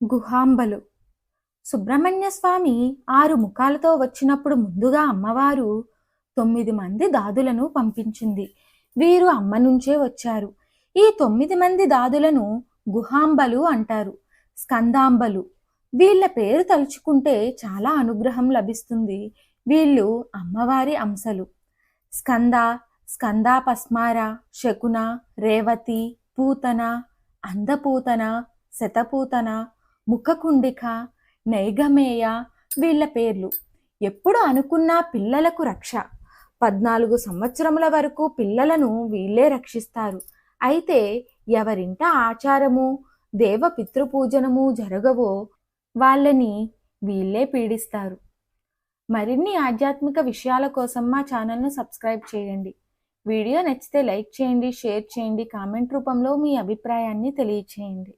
గుహాంబలు. సుబ్రహ్మణ్య స్వామి ఆరు ముఖాలతో వచ్చినప్పుడు ముందుగా అమ్మవారు తొమ్మిది మంది దాదులను పంపించింది. వీరు అమ్మ నుంచే వచ్చారు. ఈ తొమ్మిది మంది దాదులను గుహాంబలు అంటారు స్కందాంబలు. వీళ్ళ పేరు తలుచుకుంటే చాలా అనుగ్రహం లభిస్తుంది. వీళ్ళు అమ్మవారి అంశలు. స్కంద స్కందా పస్మార శకున రేవతి పూతన అందపూతన శతపూతన ముఖకుండిక నైగమేయ వీళ్ళ పేర్లు. ఎప్పుడు అనుకున్నా పిల్లలకు రక్ష. పద్నాలుగు సంవత్సరముల వరకు పిల్లలను వీళ్ళే రక్షిస్తారు. అయితే ఎవరింట ఆచారము దేవ పితృపూజనము జరగవో వాళ్ళని వీళ్ళే పీడిస్తారు. మరిన్ని ఆధ్యాత్మిక విషయాల కోసం మా ఛానల్ను సబ్స్క్రైబ్ చేయండి. వీడియో నచ్చితే లైక్ చేయండి షేర్ చేయండి కామెంట్ రూపంలో మీ అభిప్రాయాన్ని తెలియచేయండి.